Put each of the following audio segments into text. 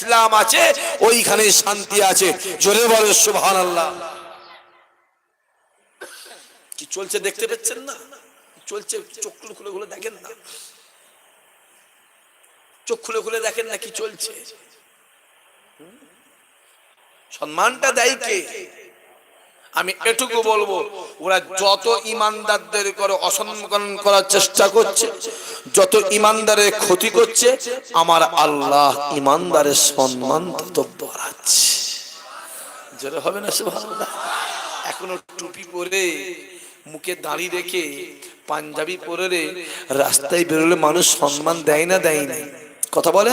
ইসলাম আছে, ওইখানে শান্তি আছে। জোরে বলে সুহান আল্লাহ কি চলছে দেখতে পাচ্ছেন না? চলছে, চোখ খুলে খুলে দেখেন না? চোখ খুলে খুলে দেখেন না কি চলছে? সম্মানটা দেয় কে? আমি এটুকু বলব, ওরা যত ইমানদারদের করে অসম্মান করার চেষ্টা করছে, যত ইমানদারের ক্ষতি করছে, আমার আল্লাহ ইমানদারের সম্মান তত বাড়াচ্ছে। জোরে হবে না সে এখনও টুপি পরে, মুখে দাড়ি রেখে, পাঞ্জাবি পরে রাস্তায় বেরোলে মানুষ সম্মান দেয় না দেয় না কথা বলে?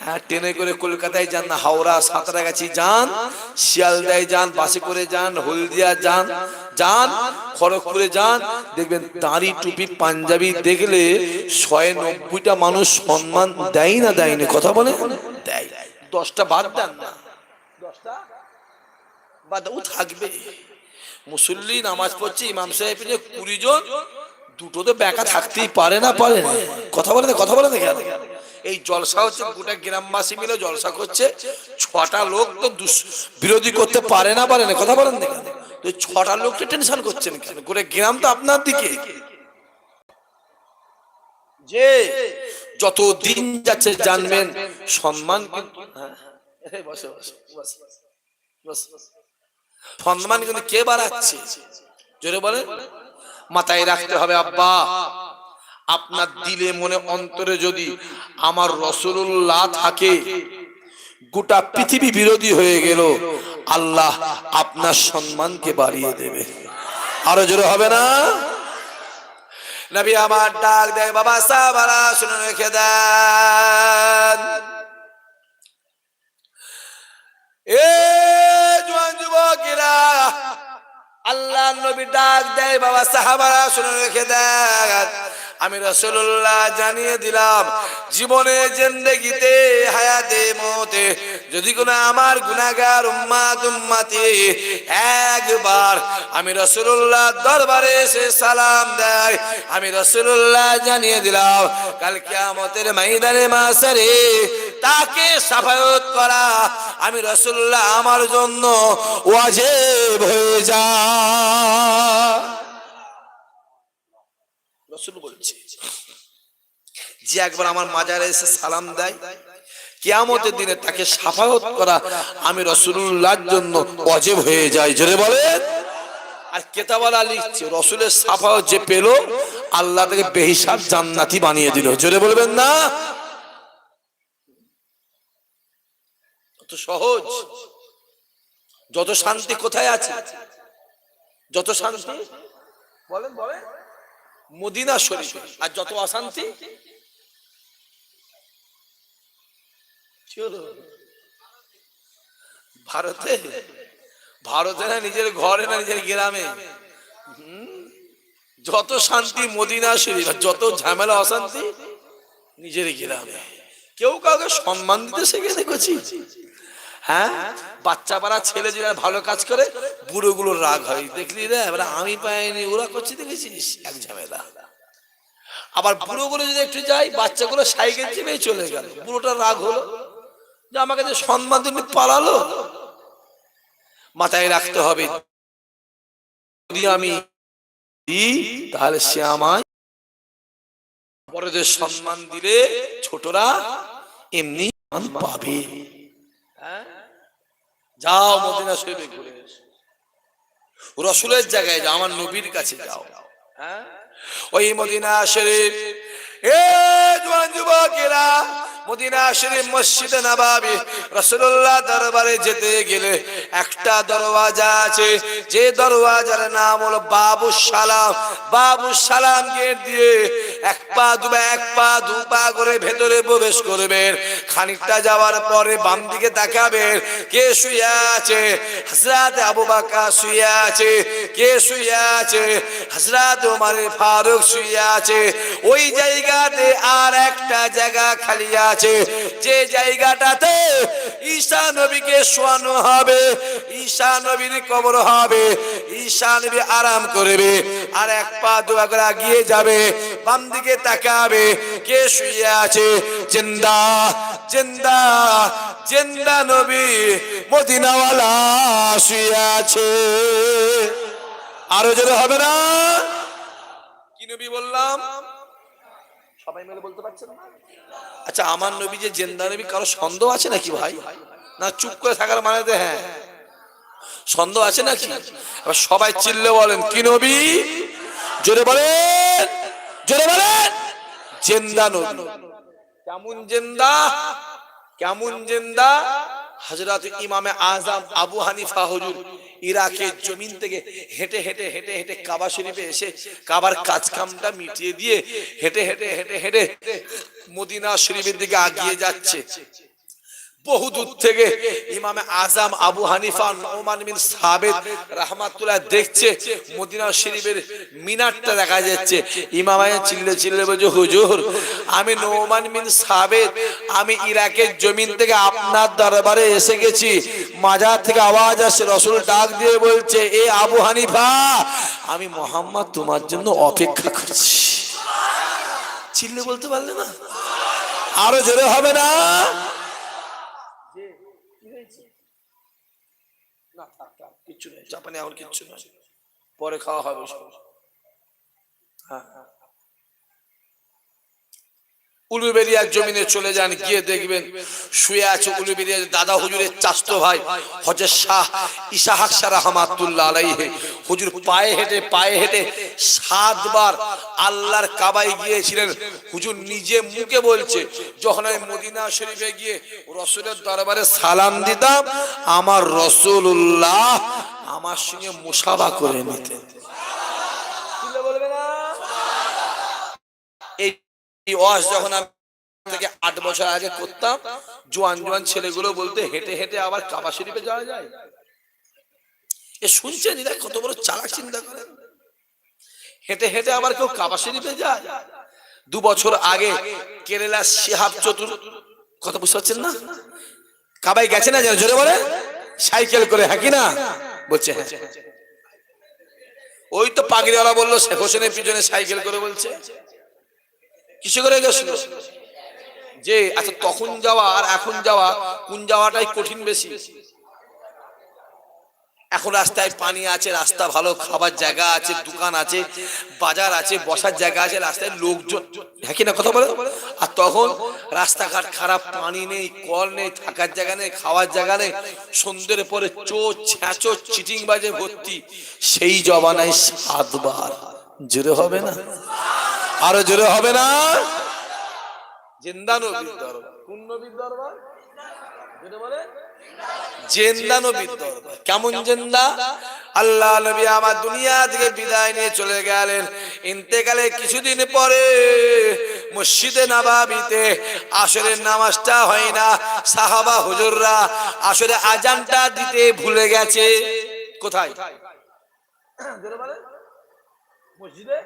হ্যাঁ ট্রেনে করে কলকাতায় যান, না, হাওড়া সাঁতরাগাছি যান, শিয়ালদায় যান, বাসে করে যান, হলদিয়া যান যান, খড়গপুরে যান, দেখবেন দাড়ি টুপি পাঞ্জাবি দেখলে শয়ে নব্বইটা মানুষ সম্মান দেয় না দেয়নি কথা বলে? দেয়। দশটা বাদ দেন না। দশটা থাকবে। মুসল্লি নামাজ পড়ছে, ইমাম সাহেব কুড়ি জন বেকা থাকতেই পারে না পারে না। কথা বলে কথা বলে না কেন? এই জলসা হচ্ছে গোটা গ্রামবাসী মিলে জলসা করছে। ছটা লোক তো বিরোধী করতে পারে না পারে না কথা বলেন না তো ছটা লোককে টেনশন করছেন কেন? গোটা গ্রাম তো আপনার দিকে। যে যত দিন যাচ্ছে জানবেন সম্মান হ্যাঁ, সম্মান কিন্তু কে বাড়াচ্ছে? জোরে বলে মাথায় রাখতে হবে আব্বা। আপনার দিলে মনে অন্তরে যদি আমার রসুল্লাহ থাকে, গোটা পৃথিবী বিরোধী হয়ে গেল, আল্লাহ আপনার সম্মানকে বাড়িয়ে দেবে। আরও জোরে হবে না? আমার ডাক দেয়, বাবা সাহাবারা শুনে রেখে দেন। এ জোয়ান যুবকেরা আল্লাহ নবী ডাক দেয়, বাবা সাহাবারা শুনে রেখে দেন। আমি রসুল্লাহ জানিয়ে দিলাম, জীবনে জিন্দগিতে হায়াতে, মতে যদি কোনো আমার গুনাগার উম্মাত উম্মাতি একবার আমি রসুল্লাহ দরবারে এসে সালাম দেয়, আমি রসুল্লাহ জানিয়ে দিলাম, কাল কিয়ামতের ময়দানে মাসারে তাকে সাফায়ত করা আমি রসুল্লাহ আমার জন্য ওয়াজিব হয়ে যা রসুল বলছে যে একবার আমার মাজারে এসে সালাম দেয় কিয়ামতের দিনে তাকে সাফায়ত করা আমি রসুল্লাহর জন্য অজেব হয়ে যায়। জোরে বলেন। আর কেতাবালা লিখছে রসুলের সাফায়ত যে পেল আল্লাহ তাকে বেহিসাব জান্নাতি বানিয়ে দিল। জোরে বলবেন না? সহজ। যত শান্তি কোথায় আছে? যত শান্তি? বলেন বলেন। মদিনা শরীফ। আর যত অশান্তি। ভারতে ভারতে না নিজের ঘরে না নিজের গ্রামে। যত শান্তি মদিনা শরীফ যত ঝামেলা, অশান্তি নিজের গ্রামে। কেউ কাউকে সম্মান দিতে শিখে দেখেছি হ্যাঁ? বাচ্চা পাড়া, ছেলে যেটা ভালো কাজ করে বুড়ো রাগ হয়। দেখলি রে? এবার আমি পাইনি, ওরা করছি, দেখেছিস? এক ঝামেলা। আবার বুড়ো গুলো যদি একটু যাই বাচ্চাগুলো সাইকেল চেপে চলে গেল। বুড়োটা রাগ হলো। যে আমাকে যে সম্মান দিন পালালো? মাথায় রাখতে হবে, যদি আমি তাহলে সে আমায় বড়দের সম্মান দিলে ছোটরা এমনি পাবে। হ্যাঁ? যাও মদিনা শরীফে ঘুরে এসো। রসুলের জায়গায় যাও আমার নবীর কাছে যাও হ্যাঁ? ওই মদিনা শরীফ এ জোয়ান যুবকেরা মদিনা শরীফ মসজিদে নবাবি রসুল্লাহ দরবারে যেতে গেলে একটা দরওয়াজা আছে। যে দরওয়াজার নাম হলো বাবু সালাম। বাবু দিয়ে এক পা এক পা দু পা করে ভেতরে প্রবেশ করবেন। খানিকটা যাওয়ার পরে বাম দিকে তাকাবেন। কে শুয়ে আছে? হজরত আবু বাকা শুয়ে আছে। কে শুয়ে আছে? হজরত ফারুক শুয়ে আছে। ওই জায়গাতে আর একটা জায়গা খালি আছে। যে জায়গাটাতে ঈশা নবীকে শোয়ানো হবে, ঈশা নবীর কবর হবে, ঈশা নবী আরাম করবে আর এক পা দোয়া করে এগিয়ে যাবে, বাম দিকে তাকাবে, কে শুয়ে আছে? জিন্দা জিন্দা, জেন্দা নবী মদিনাওয়ালা শুয়ে আছে। আরও জোরে হবে না? কি নবী বললাম? সবাই মিলে বলতে পারছেন না? আচ্ছা আমার নবী যে জেন্দা নবী কারও সন্দেহ আছে নাকি ভাই? না চুপ করে থাকার মানে হ্যাঁ। সন্দেহ আছে নাকি? এবার সবাই চিল্লে বলেন কি নবী? জোরে বলেন জোরে বলেন জেন্দা নবী। কেমন জেন্দা? কেমন জেন্দা? হজরত ইমামে আজম আবু হানিফা হজুর ইরাকের জমিন থেকে হেঁটে হেঁটে হেঁটে হেঁটে কাবা শরীফে এসে কাবার কাজ কামটা মিটিয়ে দিয়ে হেঁটে হেঁটে হেঁটে হেঁটে মদিনা শরীফের দিকে আগিয়ে যাচ্ছে। বহু দূর থেকে ইমামে আজম আবু হানিফা নোমান বিন সাবেদ রাহমাতুল্লাহ দেখছে, মদিনা শরীফের মিনারটা দেখা যাচ্ছে। ইমামায় চিল্লে চিল্লে বলছে, হুজুর, আমি নোমান বিন সাবেদ, আমি ইরাকের জমিন থেকে আপনার দরবারে এসে গেছি। মাজার থেকে আওয়াজ আসছে, রসুল ডাক দিয়ে বলছে, এ আবু হানিফা, আমি মোহাম্মদ তোমার জন্য অপেক্ষা করছি। চিল্লে বলতে পারলে না? আরও জোরে হবে না থাক থাক নেই জাপানে কিচ্ছু নেই পরে খাওয়া হবে হ্যাঁ হ্যাঁ। উলুবেরিয়ার জমিনে চলে যান, গিয়ে দেখবেন শুয়ে আছে উলুবেরিয়ার দাদা হুজুরের ভাই হজর শাহ আলাইহে। হুজুর পায়ে হেঁটে পায়ে হেঁটে সাতবার আল্লাহর কাবায় গিয়েছিলেন। হুজুর নিজে মুখে বলছে, যখন আমি মদিনা শরীফে গিয়ে রসুলের দরবারে সালাম দিতাম, আমার রসুল্লাহ আমার সঙ্গে মুসাবা করে নিতেন বলবে না? এই এই যখন আমি থেকে আট বছর আগে করতাম জোয়ান জোয়ান ছেলেগুলো বলতে হেঁটে হেঁটে আবার কাবা শরীফে যাওয়া যায়। এ শুনছেন এরা কত বড় চালাক চিন্তা করেন হেঁটে হেঁটে আবার কেউ কাবা শরীফে যায়। দু বছর আগে কেরালা শিহাব চতুর কথা বুঝতে পারছেন না? কাবাই গেছে না যেন? জোরে বলে। সাইকেল করে হ্যাঁ কি না? বলছে হ্যাঁ। ওই তো পাগড়িওয়ালা বলল, শেখ হোসেনের পিছনে সাইকেল করে বলছে। কিসে করে গেছিল? যে আচ্ছা তখন যাওয়া আর এখন যাওয়া, কোন যাওয়াটাই কঠিন বেশি। এখন রাস্তায় পানি আছে, রাস্তা ভালো, খাবার জায়গা আছে, দোকান আছে, বাজার আছে, বসার জায়গা আছে, রাস্তায় লোকজন হ্যাঁ কি না কথা বলে? আর তখন রাস্তাঘাট খারাপ, পানি নেই, কল নেই, থাকার জায়গা নেই, খাওয়ার জায়গা নেই, সন্ধ্যের পরে চোর, ছ্যাঁচো চিটিং বাজে ভর্তি, সেই জবানায় সাতবার। জোরে হবে না? আরও জোরে হবে না? জেন্দা নবীর দরবার। কোন নবীর দরবার? বলে জেন্দা নবীর দরবার। কেমন জেন্দা? আল্লাহ নবী আমার দুনিয়া থেকে বিদায় নিয়ে চলে গেলেন। ইন্তেকালে কিছুদিন পরে মসজিদে নাবাবিতে আসরের নামাজটা হয় না। সাহাবা হুজুররা আসরে আজানটা দিতে ভুলে গেছে। কোথায়? মসজিদে?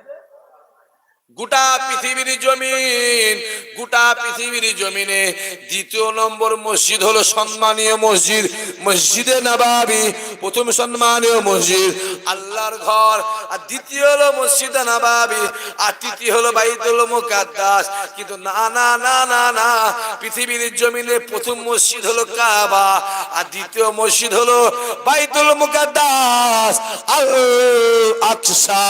গোটা পৃথিবীর জমিন, গোটা পৃথিবীর জমিনে দ্বিতীয় নম্বর মসজিদ হলো সম্মানীয় মসজিদ, মসজিদে নবাবি, প্রথম সম্মানীয় মসজিদ, আল্লাহর ঘর। আর দ্বিতীয় হলো মসজিদে নবাবি, আর তৃতীয় হলো বাইতুল মুকাদ্দাস। কিন্তু না না না না না, পৃথিবীর জমিনে প্রথম মসজিদ হলো কাবা, আর দ্বিতীয় মসজিদ হলো বাইতুল মুকাদ্দাস। আল আকসা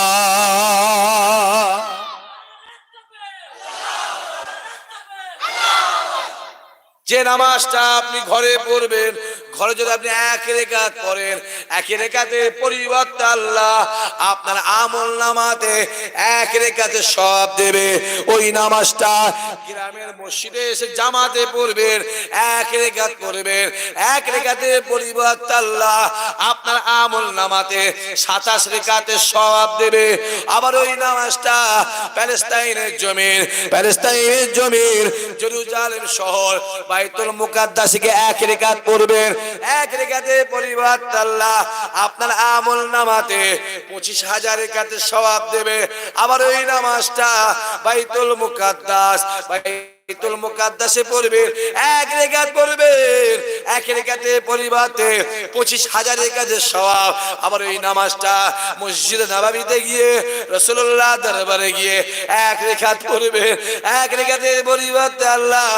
যে নামাজটা আপনি ঘরে পড়বেন ঘরে যদি আপনি এক রেখা পড়েন এক রেখাতে পরিবর্তে আল্লাহ আপনার আমল নামাতে এক রেখাতে সব দেবে। ওই নামাজটা গ্রামের মসজিদে এসে জামাতে পড়বেন এক রেখাত পড়বেন এক রেখাতে পরিবর্তে আল্লাহ আপনার আমল নামাতে সাতাশ রেখাতে সব দেবে। আবার ওই নামাজটা প্যালেস্তাইনের জমির প্যালেস্তাইনের জমির জেরুজালেম শহর, বাইতুল মুকাদ্দাসকে এক রেখাত পড়বেন এক রেখাতে পরিবর্তে আল্লাহ আপনার আমল নামাতে পঁচিশ হাজারের কাছে স্বভাব দেবে। আবার ওই নামাজটা বাইতুল মুকাদ্দাস বাইতুল মুকাদ্দাসে পড়বেন এক রেখাত পড়বেন এক রেখাতে পঁচিশ আবার নামাজটা মসজিদে নাবাবিতে গিয়ে রসুল্লাহ দরবারে গিয়ে এক রেখাত পড়বে, এক রেখাতে আল্লাহ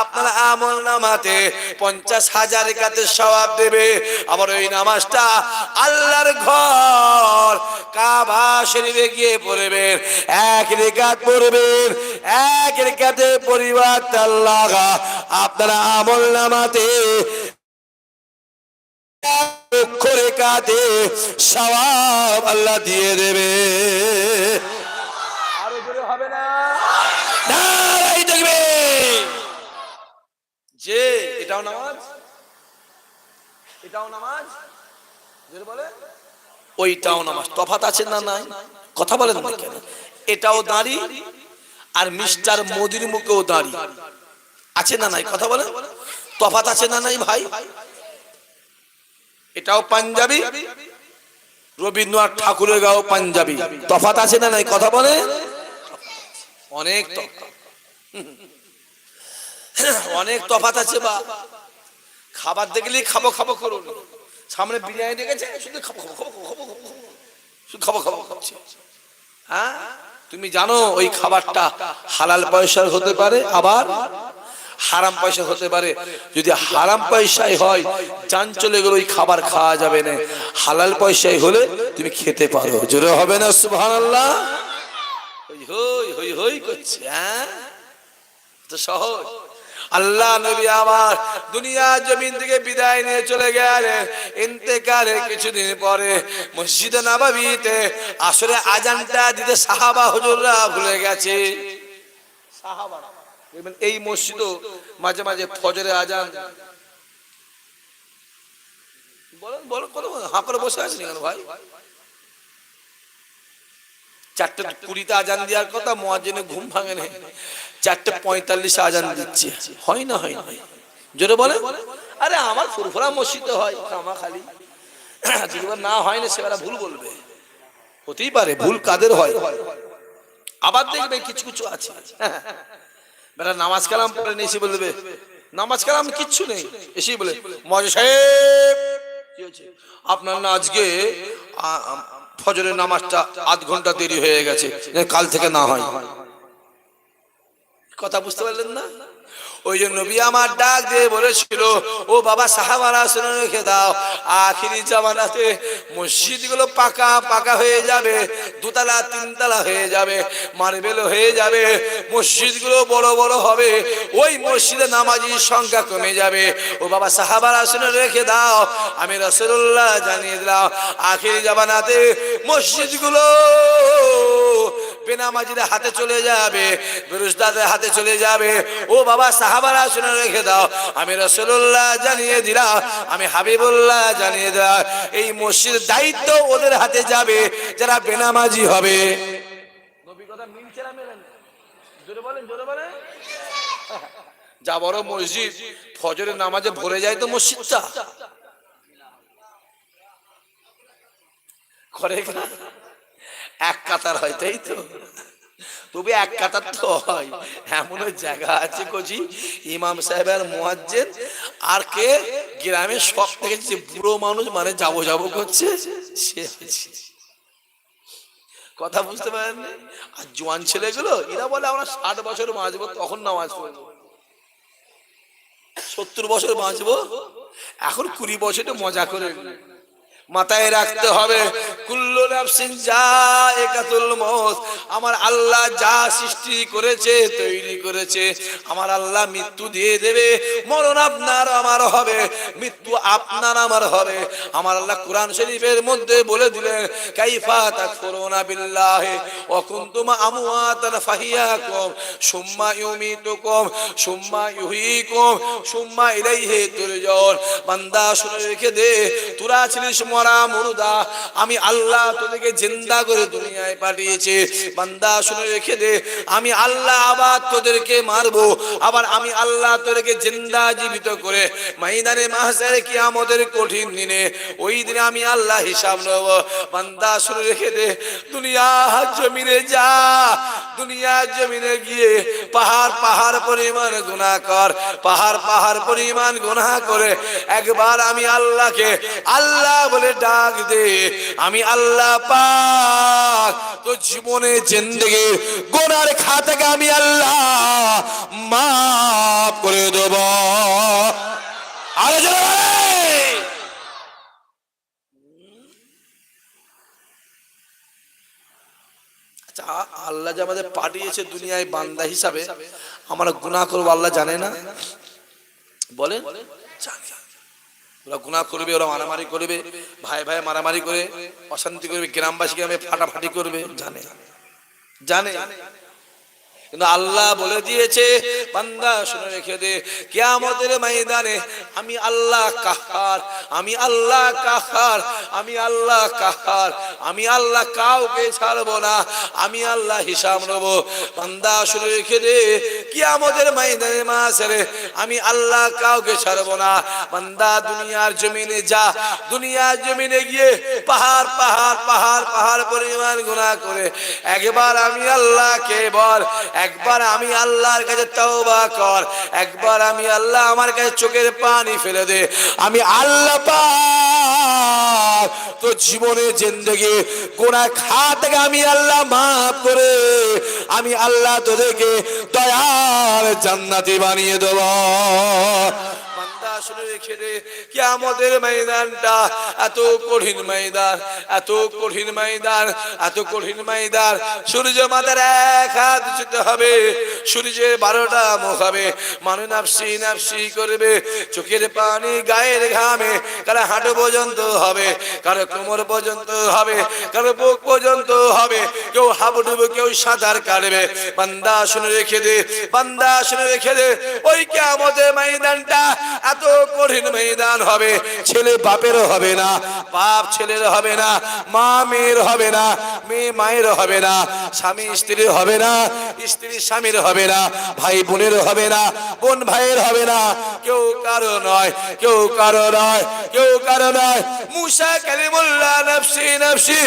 আপনার আমল নামাতে পঞ্চাশ হাজার রেখাতে সওয়াব দেবে। আবার ওই নামাজটা আল্লাহর ঘর কাবা শরীফে গিয়ে পড়বেন এক রেখাত পড়বেন এক রেখাতে আল্লাহ আপনার আমল নামাতে রেখাতে সওয়াব আল্লাহ দিয়ে দেবে। হবে না? দেখবে। যে এটাও নামাজ? এটাও নামাজ? বলে। ওইটাও নামাজ। তফাত আছে না নাই? কথা বলেন না কেন? এটাও দাঁড়ি? আর মিস্টার মোদির মুখেও দাঁড়ি আছে না নাই কথা বলে তফাত আছে না নাই ভাই এটাও পাঞ্জাবি রবীন্দ্রনাথ ঠাকুরের গাও পাঞ্জাবি তফাত আছে না নাই কথা বলে অনেক। অনেক তফাত আছে বা খাবার দেখলেই খাব খাব করুন সামনে বিরিয়ানি দেখেছে শুধু খাব খাব খাব খাব খাব খাব। খাব খাব খাচ্ছে হ্যাঁ তুমি জানো ওই খাবারটা হালাল পয়সার হতে পারে, আবার হারাম পয়সা হতে পারে। যদি হারাম পয়সায় হয় চান চলে গেলে ওই খাবার খাওয়া যাবে না। হালাল পয়সায় হলে তুমি খেতে পারো। জোরে হবে না, সুবহানাল্লাহ? হই হই হই হই করছে হ্যাঁ? তো সহজ। আল্লাহ নবী আমার দুনিয়া জমিন থেকে বিদায় নিয়ে চলে গেলেন। ইন্তেকালে কিছুদিন পরে মসজিদে নাবাবিতে আসলে আজানটা দিতে সাহাবা হুজুররা ভুলে গেছে। এই মসজিদও মাঝে মাঝে ফজরে আজান। বলেন বলেন কত হাঁ করে বসে কেন ভাই? চারটে কুড়িতে আজান দেওয়ার কথা মোয়াজিনে ঘুম ভাঙে না চারটে পঁয়তাল্লিশে আজান দিচ্ছে। হয় না হয় না। জোরে বলে আরে আমার ফুরফুরা মসজিদে হয় খামা খালি যেগুলো না হয় না সেগুলা ভুল বলবে। হতেই পারে, ভুল কাদের হয়? আবার দেখবে কিছু কিছু আছে। বেটা নামাজ কালাম পড়ে নিয়ে এসে বলবে, নামাজ কালাম কিচ্ছু নেই। এসেই বলে মজা সাহেব আপনার না আজকে ফজরের নামাজটা আধ ঘণ্টা দেরি হয়ে গেছে কাল থেকে না হয়। কথা বুঝতে পারলেন না? ওই জন্য নবী আমার ডাক দিয়ে বলেছিল, ও বাবা, সাহাবারা শুনে রেখে দাও। আখিরি জামানাতে মসজিদগুলো পাকা পাকা হয়ে যাবে, দুতলা, তিনতলা হয়ে যাবে, মার্বেল হয়ে যাবে মসজিদগুলো বড় বড় হবে, ওই মসজিদে নামাজির সংখ্যা কমে যাবে। ও বাবা, সাহাবারা শুনে রেখে দাও, আমি রসুল্লাহ জানিয়ে দিলাম, আখিরি জামানাতে মসজিদগুলো বেনামাজিদের হাতে চলে যাবে বেরোজদারদের হাতে চলে যাবে। ও বাবা সাহাবারা শুনে রেখে দাও। আমি রসুল্লাহ জানিয়ে দিলাম আমি হাবিবুল্লাহ জানিয়ে দিলাম এই মসজিদের দায়িত্ব ওদের হাতে যাবে যারা বেনামাজি হবে। যা বড় মসজিদ ফজরের নামাজে ভরে যায় তো মসজিদটা। করে? এক কাতার হয়, তাই তো? তবে এক কাতার তো হয়। এমন জায়গা আছে কচি ইমাম সাহেবের মোয়াজ্জেদ আর কে? গ্রামের সব থেকে যে বুড়ো মানুষ মানে যাব যাব করছে, সে। কথা বুঝতে পারেন আর জোয়ান ছেলেগুলো, এরা বলে আমরা ষাট বছর বাঁচবো, তখন নামাজ পড়ব। সত্তর বছর বাঁচবো? এখন কুড়ি বছরে মজা করে। মাথায় রাখতে হবে। কুল্লু নাফসিন যা একাতুল মত আমার আল্লাহ যা সৃষ্টি করেছে, তৈরি করেছে। আমার আল্লাহ মৃত্যু দিয়ে দেবে। মরণ আপনার আমার হবে। মৃত্যু আপনার আমার হবে। আমার আল্লাহ কোরআন শরীফের মধ্যে বলে দিলেন, কাইফা তাকফুরুনা বিল্লাহি ওয়া কুনতুম আমওয়াতান ফাহিয়াকুম, সুম্মা ইউমিতুকুম, সুম্মা ইউহয়িকুম সুম্মা ইলাইহি তুরজাউন। বান্দা শুনে রেখে দে, তোরা ছিলিস মরা মুর্দা আমি আল্লাহ তোদেরকে জিন্দা করে দুনিয়ায় পাঠিয়েছে। বান্দা, শুনে রেখে দে, আমি আল্লাহ আবার তোদেরকে মারবো, আবার আমি আল্লাহ তোদেরকে জিন্দা জীবিত করে ময়দানে মাহসারে কিয়ামতের কঠিন দিনে, ওই দিনে আমি আল্লাহ হিসাব নেব। বান্দা, শুনে রেখে দে, দুনিয়া জমিনে যা, দুনিয়া জমিনে গিয়ে পাহাড় পাহাড় পরিমাণ গুনাহ কর, পাহাড় পাহাড় পরিমাণ গুনাহ করে একবার আমি আল্লাহকে, আল্লাহ বলে ডাক দে। আমি আল্লাহ পাক তো জীবনে জিন্দগি, গোনার খাতাকে আমি আল্লাহ মাফ করে দেব। আরে আচ্ছা আল্লাহ যে আমাদের পাঠিয়েছে দুনিয়ায় বান্দা হিসাবে, আমরা গুনাহ করব আল্লাহ জানে না। জানে। ওরা গুণা করবে, ওরা মারামারি করবে, ভাই ভাই মারামারি করে, অশান্তি করবে গ্রামবাসী গ্রামে ফাটাফাটি করবে, জানে জানে। কিন্তু আল্লাহ বলে দিয়েছে, বান্দা শুনে রেখে দে, কিয়ামতের ময়দানে আমি আল্লাহ কাহার, আমি আল্লাহ কাহার, আমি আল্লাহ কাহার, আমি আল্লাহ কাউকে ছাড়বো না, আমি আল্লাহ হিসাব নেব। বান্দা শুনে রেখে দে, কিয়ামতের ময়দানে মাসেরে আমি আল্লাহ কাউকে ছাড়বো না। বান্দা দুনিয়ার জমিনে যা, দুনিয়ার জমিনে গিয়ে পাহাড় পাহাড় পাহাড় পাহাড় পরিমাণ গুণা করে, একবার আমি আল্লাহকে বল একবার আমি আল্লাহর কাছে তওবা কর, একবার আমি আল্লাহ আমার কাছে চোখের পানি ফেলে দে। আমি আল্লাহ পাক তো জীবনে জিন্দগি কোনা খা থেকে আমি আল্লাহ মাফ করে, আমি আল্লাহ তোদেরকে দয়ার জান্নাতি বানিয়ে দেব। শুনে রেখে দে। কিয়ামতের ময়দানটা এত কঠিন ময়দান, এত কঠিন ময়দান, এত কঠিন ময়দান। সূর্য মাতার এক হাত উঁচুতে হবে, সূর্যের বারোটা মুখ হবে। মানুষ নাফসি নাফসি করবে, চোখের পানি গায়ের ঘামে। কারও হাঁটু পর্যন্ত হবে, কারও কোমর পর্যন্ত হবে, কারও বুক পর্যন্ত হবে। কেউ হাবুডুবু, কেউ সাঁতার কাটবে। বান্দা শুনে রেখে দে, বান্দা শুনে রেখে দে। ওই কেমতের ময়দানটা এত কঠিন ময়দান হবে, ছেলে বাপের হবে না, বাপ ছেলের হবে না, মা মেয়ের হবে না, মেয়ে মায়ের হবে না, স্বামী স্ত্রীর হবে না, স্ত্রী স্বামীর হবে না, ভাই বোনের হবে না, বোন ভাইয়ের হবে না, কেউ কারও নয়, কেউ কারও নয়, কেউ কারও নয়। মুসা কালিমুল্লাহ নফসি নফসি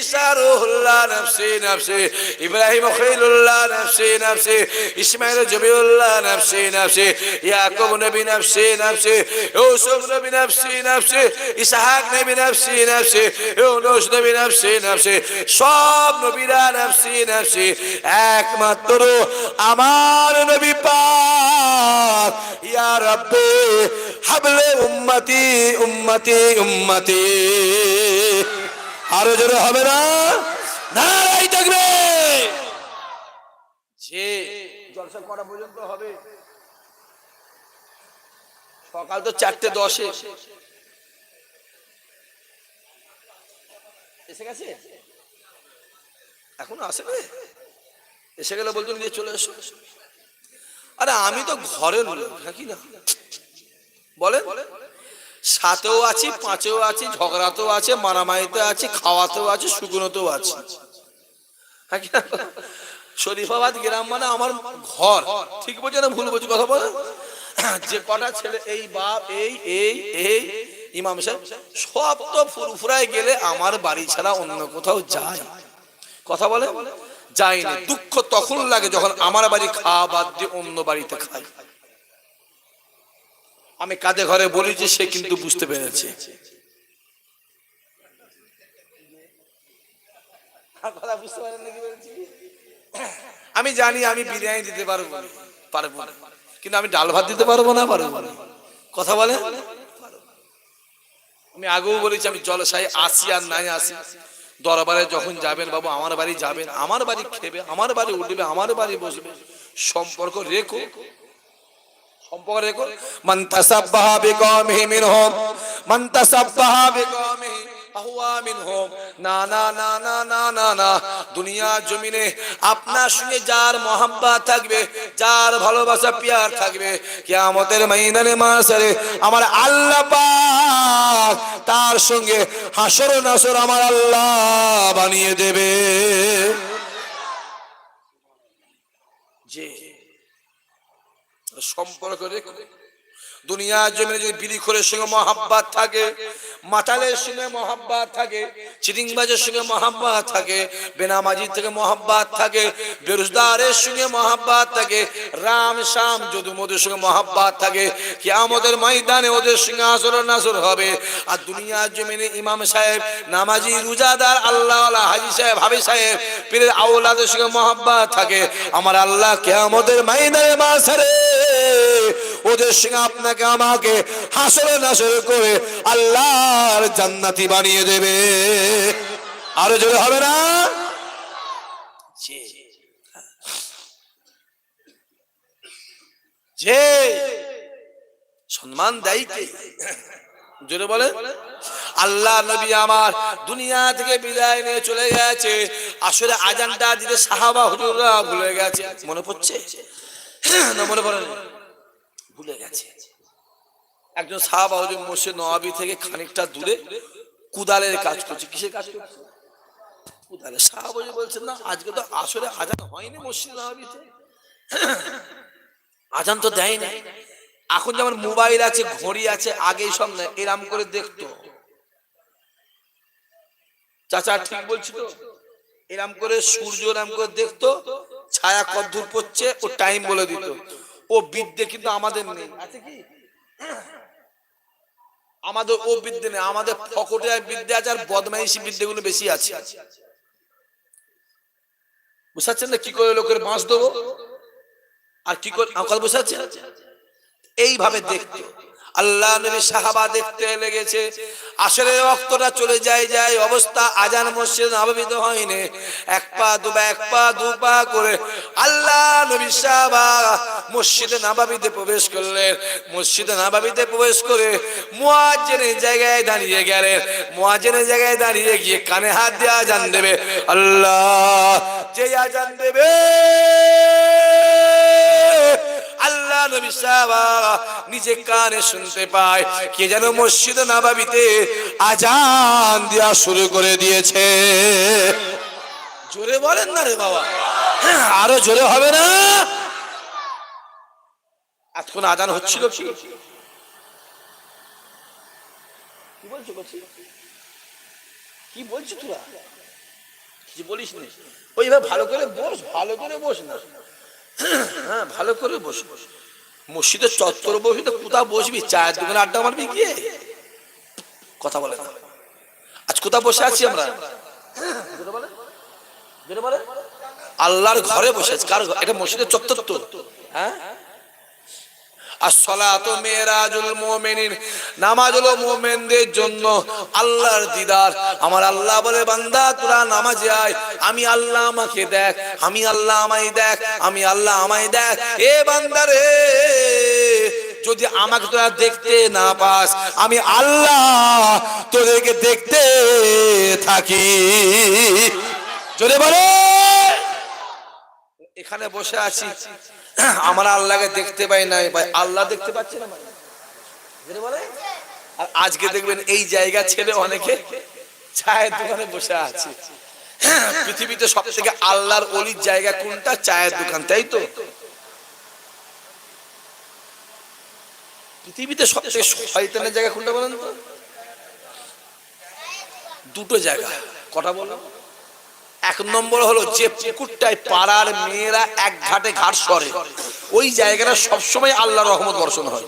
ঈসা রুহুল্লাহ নফসি নফসি। ইব্রাহিম খলিলুল্লাহ নফসি নফসি। ইসমাইল জবিউল্লাহ নফসি নফসি। ইয়াকুব নবী নফসি নফসি। ইউসুফ নবী নফসি নফসি। ইসহাক নবী নফসি নফসি। ইউনুস নবী নফসি নফসি। সব নবীরা নফসি নফসি। একমাত্র আমার নবী পাক। ইয়া রব্বি হাবলে উম্মতি উম্মতি উম্মতি। আরও জোরে হবে না? নারাই থাকবে! যে জলসা করা পর্যন্ত হবে? সকাল তো চারটে দশে। এসে গেছে? এখন আসবে এসে গেলে বলতো নিয়ে চলে এসো। আরে আমি তো ঘরে লোক হ্যাঁ না? বলেন। সাতেও আছি, পাঁচেও আছি, ঝগড়াতেও আছে, মারামারিতে আছি, খাওয়াতেও আছে, শুকনোতেও আছে। হ্যাঁ? শরীফাবাদ গ্রাম মানে আমার ঘর। ঠিক বলছে না ভুল বলছি কথা বলে যে কটা ছেলে, এই বাপ, এই এই এই, ইমাম সাহেব, সব তো ফুরফুরায় গেলে আমার বাড়ি ছাড়া অন্য কোথাও যায়। কথা বলে যায়নি। দুঃখ তখন লাগে যখন আমার বাড়ি খাওয়া বাদ দিয়ে অন্য বাড়িতে খাই আমি কাঁধে ঘরে বলি যে সে কিন্তু বুঝতে পেরেছে? আমি জানি আমি বিরিয়ানি দিতে পারব পারব কিন্তু আমি ডাল ভাত দিতে পারব না, পারব। কথা বলে? আমি আগেও বলেছি, আমি জলসায় আসি আর নাই আসি। দরবারে যখন যাবেন বাবু, আমার বাড়ি যাবেন, আমার বাড়ি খেবে, আমার বাড়ি উঠবে, আমার বাড়ি বসবে। সম্পর্ক রেখো। মান মিনহুম, মান যার ভালোবাসা, পিয়ার থাকবে মাসরে আমার আল্লাহ তার সঙ্গে হাসর নাসর আমার আল্লাহ বানিয়ে দেবে। যে সম্পর্ক রেখো দুনিয়া জমিনে যদি বিড়িখোরের সঙ্গে মহাব্বাত থাকে, মাতালের সঙ্গে মহাব্বাত থাকে, চিটিংবাজের সঙ্গে মহাব্বাত থাকে, বেনামাজির থেকে মহাব্বাত থাকে বেরোজদারের সঙ্গে মহাব্বাত থাকে, রাম শ্যাম যদু মধুর সঙ্গে মহাব্বাত থাকে কি আমাদের ময়দানে ওদের সঙ্গে আসর নাসর হবে। আর দুনিয়ার জমিনে ইমাম সাহেব, নামাজি রুজাদার আল্লাহ হাজি সাহেব হাবি সাহেব, পীরের আউলাদের সঙ্গে মহাব্বাত থাকে। আমার আল্লাহ কে আমাদের ময়দানে মাসারে ওদের সঙ্গে আপনাকে আমাকে হাসরে নাসর করে আল্লাহর জান্নাতি বানিয়ে দেবে। আরও জোরে হবে না? যে সম্মান দেয় কে? জোরে বলে। আল্লাহ নবী আমার দুনিয়া থেকে বিদায় নিয়ে চলে গেছে। আসলে আজানটা দিতে সাহাবা হুজুররা ভুলে গেছে। মনে পড়ছে? না, মনে পড়ে? ভুলে গেছে। একজন সাহাবা হুজুর মসজিদ নওয়াবি থেকে খানিকটা দূরে কুদালের কাজ করছে। কিসের কাজ করছে? কুদালের সাহাবা বলছেন না, আজকে তো আসলে আজান হয়নি মসজিদ নওয়াবিতে আজান তো দেয় না এখন যেমন মোবাইল আছে, ঘড়ি আছে, আগে সব না এরাম করে দেখতো। চাচা ঠিক বলছি তো? এরাম করে সূর্য এরাম করে দেখতো, ছায়া কদ্দূর পড়ছে, ও টাইম বলে দিত। ও বিদ্যে কিন্তু আমাদের নেই। আছে কি? আমাদের ও বিদ্যে নেই, আমাদের ফকটে বিদ্যে আছে আর বদমাইশি বিদ্যেগুলো বেশি আছে। বুঝাচ্ছেন না কি করে লোকের বাঁশ দেবো? আর কি করে আমার কথা এইভাবে দেখতে। আল্লাহ নবী সাহাবা দেখতে লেগেছে। আসলে রক্তটা চলে যায় যায় অবস্থা আজান মসজিদ নববিত হয়নি। এক পা, দু এক পা, দু পা করে আল্লাহ নবী সাহাবা মসজিদে নাবাবিতে প্রবেশ করলেন। মসজিদে নাবাবিতে প্রবেশ করে মুয়াজ্জিনের জায়গায় দাঁড়িয়ে গেলেন। মুয়াজ্জিনের জায়গায় দাঁড়িয়ে গিয়ে কানে হাত দিয়ে আজান দেবে। আল্লাহ যে আজান দেবে নিজে কানে শুনতে পায়। কে যেন মসজিদ নাবাবিতে আজান দেওয়া শুরু করে দিয়েছে। জোরে বলেন না রে বাবা। হ্যাঁ, আরও জোরে হবে না? এতক্ষণ আজান হচ্ছিল কি? কি বলছো কি বলছো তোরা? কিছু বলিস না? ওইভাবে ভালো করে বস ভালো করে বস না। হ্যাঁ ভালো করে বস বস। মসজিদের চত্বর বসবি তো কোথাও বসবি? চায়ের দোকানে আড্ডা মারবি গিয়ে? কথা বলে না। আজ কোথাও বসে আছি আমরা? আল্লাহর ঘরে বসে আছি। কার? এটা মসজিদের চত্বর তো। হ্যাঁ? আল্লাহ আমাকে দেখ, আমি আল্লাহ আমায় দেখ, আমি আল্লাহ আমায় দেখ। এ বান্দা রে, যদি আমাকে তোরা দেখতে না পাস, আমি আল্লাহ তোদেরকে দেখতে থাকি। যদি বলে। এখানে বসে আছি। আমরা আল্লাহকে দেখতে পাই না ভাই, আল্লাহ দেখতে পাচ্ছে না মানে? বলে? আর আজকে দেখবেন এই জায়গা ছেড়ে অনেকে চায়ের দোকানে বসে আছে। পৃথিবীতে সব থেকে আল্লাহর অলির জায়গা কোনটা? চায়ের দোকান, তাই তো? পৃথিবীতে সব থেকে শয়তানের জায়গা কোনটা বলেন তো? দুটো জায়গা। কটা বলো এক নম্বর হলো যে পুকুরটায় পাড়ার মেয়েরা এক ঘাটে ঘাট সরে, ওই জায়গাটা সবসময় আল্লাহ রহমত বর্ষণ হয়।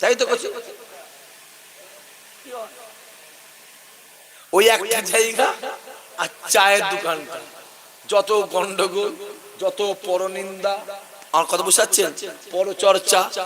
তাই তো করছে ওই একটা জায়গা আর চায়ের দোকানটা। যত গন্ডগোল, যত পরনিন্দা, আমার কথা বুঝাচ্ছেন পরচর্চা